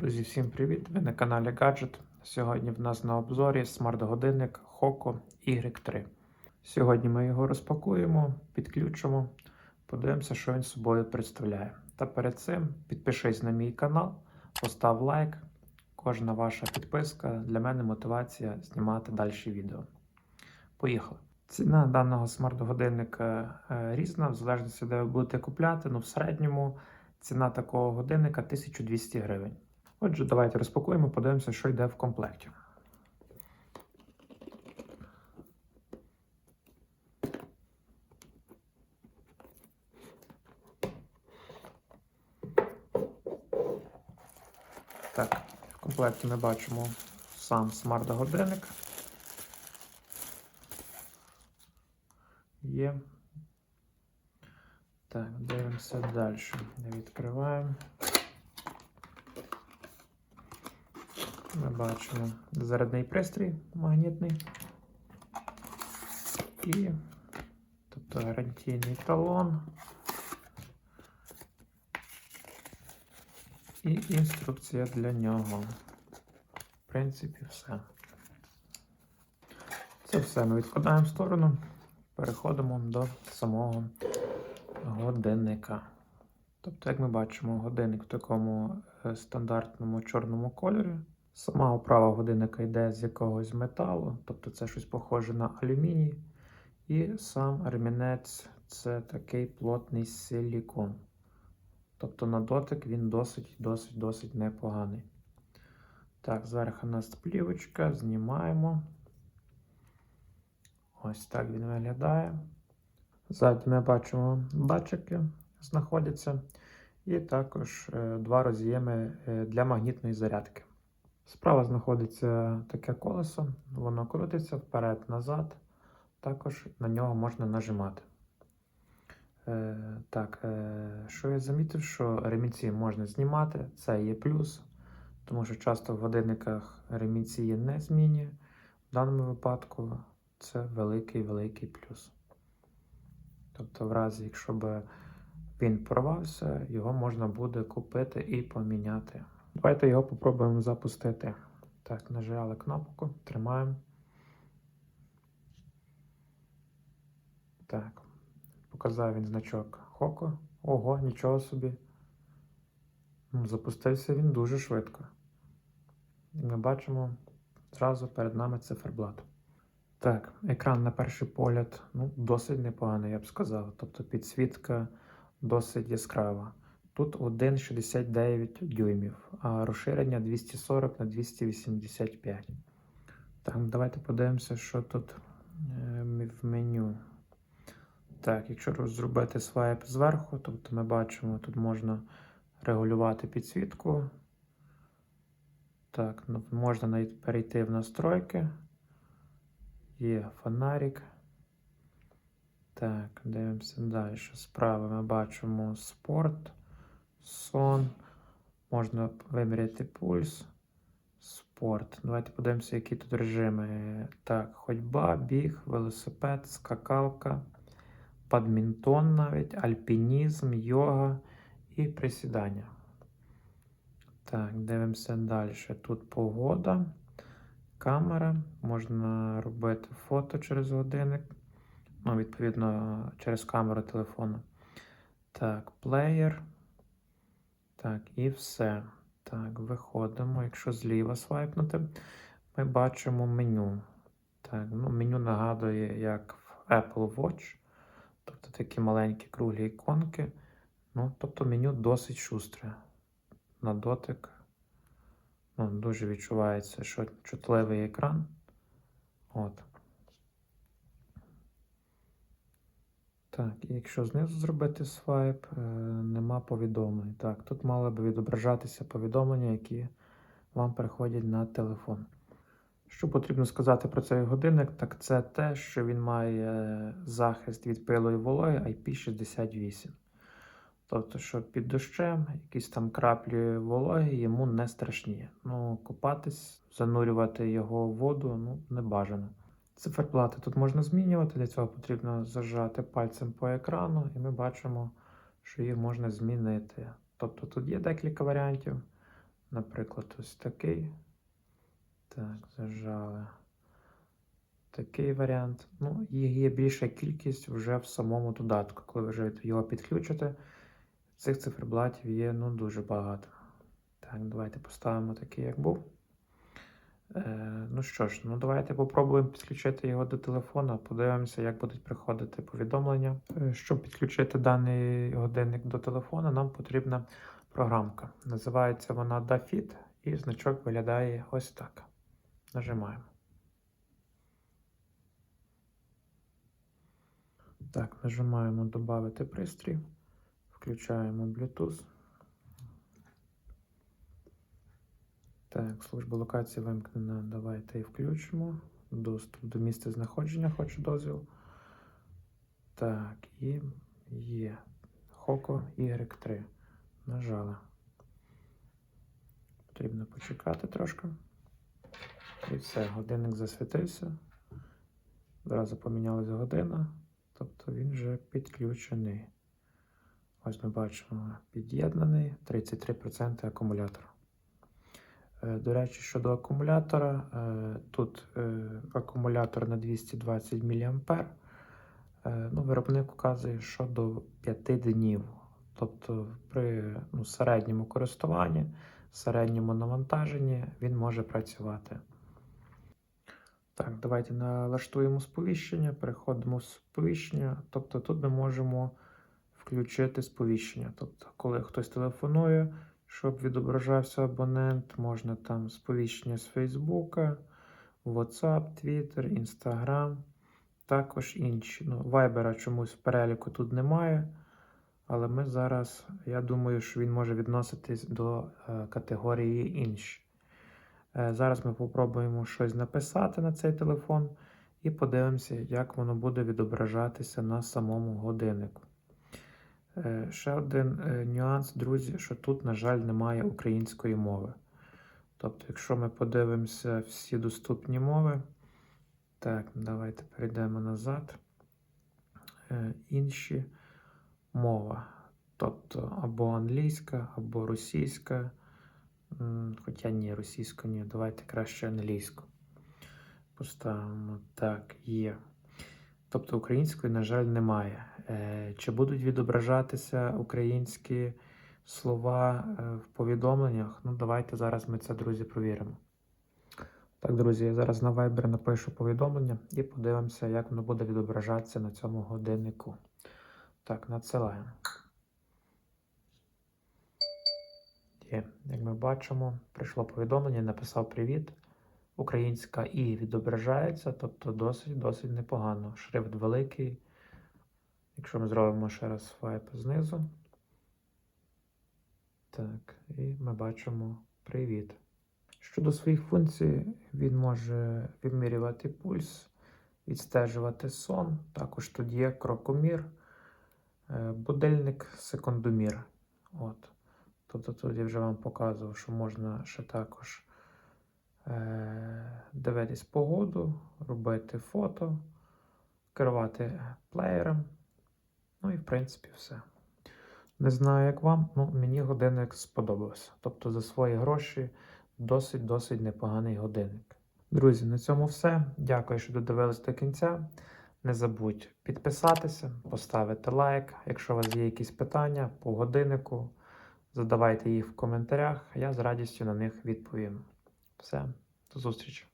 Друзі, всім привіт! Ви на каналі Gadget. Сьогодні в нас на обзорі смарт-годинник Hoco Y3. Сьогодні ми його розпакуємо, підключимо, подивимося, що він собою представляє. Та перед цим підпишись на мій канал, постав лайк. Кожна ваша підписка для мене мотивація знімати далі відео. Поїхали! Ціна даного смарт-годинника е, різна, в залежності, де ви будете купляти. Ну, в середньому ціна такого годинника 1200 гривень. Отже, давайте розпакуємо, подивимося, що йде в комплекті. Так, в комплекті ми бачимо сам смарт-годинник. Є. Так, дивимося далі. Відкриваємо. Ми бачимо зарядний пристрій магнітний. І тобто гарантійний талон. І інструкція для нього. В принципі, все. Це все ми відкладаємо в сторону. Переходимо до самого годинника. Тобто, як ми бачимо, годинник в такому е, стандартному чорному кольорі. Сама оправа годинника йде з якогось металу, тобто це щось похоже на алюміній. І сам ремінець це такий плотний силікон. Тобто на дотик він досить досить досить непоганий. Так, зверху у нас плівочка, знімаємо. Ось так він виглядає. Ззаді ми бачимо датчики знаходяться. І також е, два роз'єми е, для магнітної зарядки. Справа знаходиться таке колесо, воно крутиться вперед-назад. Також на нього можна нажимати. Е, Так, е, що я замітив, що ремінці можна знімати, це є плюс, тому що часто в годинниках ремінці не змінює. В даному випадку це великий-великий плюс. Тобто, в разі, якщо б він порвався, його можна буде купити і поміняти. Давайте його попробуємо запустити. Так, нажали кнопку, тримаємо. Так, показав він значок Хоко. Ого, нічого собі. Запустився він дуже швидко. І ми бачимо зразу перед нами циферблат. Так, екран на перший погляд ну, досить непоганий, я б сказав. Тобто підсвітка досить яскрава. Тут 1,69 дюймів, а розширення 240 на 285. Так, давайте подивимося, що тут е, в меню. Так, якщо зробити свайп зверху, тобто ми бачимо, тут можна регулювати підсвітку. Так, ну, можна перейти в настройки. Є фонарик. Так, дивимося далі. Справа ми бачимо спорт, сон. Можна виміряти пульс, спорт. Давайте подивимося, які тут режими. Так, ходьба, біг, велосипед, скакалка, бадмінтон навіть, альпінізм, йога і присідання. Так, дивимося далі. Тут погода, камера. Можна робити фото через годинник. Ну, відповідно, через камеру телефону. Так, плеєр. Так, і все. Так, виходимо. Якщо зліва свайпнути, ми бачимо меню. Так, ну, меню нагадує, як в Apple Watch. Тобто такі маленькі круглі іконки. Ну, тобто меню досить шустре. На дотик. Ну, Дуже відчувається, що чутливий екран. От. Так, і якщо знизу зробити свайп, е, нема повідомлень. Так, тут мали би відображатися повідомлення, які вам приходять на телефон. Що потрібно сказати про цей годинник, так це те, що він має захист від пилу і вологи IP68. Тобто, що під дощем якісь там краплі вологи йому не страшні. Ну, купатись, занурювати його в воду ну, не бажано. Циферблати тут можна змінювати, для цього потрібно зажати пальцем по екрану, і ми бачимо, що їх можна змінити. Тобто тут є декілька варіантів. Наприклад, ось такий. Так, зажали. Такий варіант. Ну, їх є більша кількість вже в самому додатку. Коли ви вже його підключите, цих циферблатів є ну, дуже багато. Так, давайте поставимо такий, як був. Е, ну що ж, ну давайте попробуємо підключити його до телефона, подивимося, як будуть приходити повідомлення. Е, Щоб підключити даний годинник до телефона, нам потрібна програмка. Називається вона DaFit і значок виглядає ось так. Нажимаємо. Так, нажимаємо Добавити пристрій, включаємо Bluetooth. Так, служба локації вимкнена. Давайте і включимо. Доступ до місця знаходження, хочу дозвіл. Так, і є. Хоко Y3. Нажали. Потрібно почекати трошки. І все, годинник засвітився. Одразу помінялася година. Тобто він вже підключений. Ось ми бачимо під'єднаний 33% акумулятора. Е, До речі, щодо акумулятора, е, тут е, акумулятор на 220 мА. Ну, виробник вказує, що до 5 днів. Тобто при ну, середньому користуванні, середньому навантаженні він може працювати. Так, давайте налаштуємо сповіщення, переходимо в сповіщення. Тобто тут ми можемо включити сповіщення. Тобто, коли хтось телефонує, щоб відображався абонент, можна там сповіщення з Фейсбука, WhatsApp, Twitter, Instagram, також інші. Ну, Viber чомусь в переліку тут немає. Але ми зараз, я думаю, що він може відноситись до е, категорії інші. Е, Зараз ми попробуємо щось написати на цей телефон і подивимося, як воно буде відображатися на самому годиннику. Е, Ще один е, нюанс, друзі, що тут, на жаль, немає української мови. Тобто, якщо ми подивимося всі доступні мови, так, давайте перейдемо назад. Е, Інші мова. Тобто або англійська, або російська. Хоча ні, російську ні, давайте краще англійську. Поставимо так, є. Тобто української, на жаль, немає. Е, Чи будуть відображатися українські слова е, в повідомленнях? Ну, давайте зараз ми це, друзі, провіримо. Так, друзі, я зараз на Viber напишу повідомлення і подивимося, як воно буде відображатися на цьому годиннику. Так, надсилаємо. Є, як ми бачимо, прийшло повідомлення, написав привіт. Українська і відображається, тобто досить досить непогано. Шрифт великий. Якщо ми зробимо ще раз свайп знизу. Так, і ми бачимо привіт. Щодо своїх функцій, він може вимірювати пульс, відстежувати сон. Також тут є крокомір, е, будильник, секундомір. От. Тобто тут я вже вам показував, що можна ще також е, дивитись погоду, робити фото, керувати плеєром. Ну і в принципі все. Не знаю, як вам, ну мені годинник сподобався. Тобто за свої гроші досить-досить непоганий годинник. Друзі, на цьому все. Дякую, що додивились до кінця. Не забудь підписатися, поставити лайк. Якщо у вас є якісь питання по годиннику, задавайте їх в коментарях, я з радістю на них відповім. Все, до зустрічі!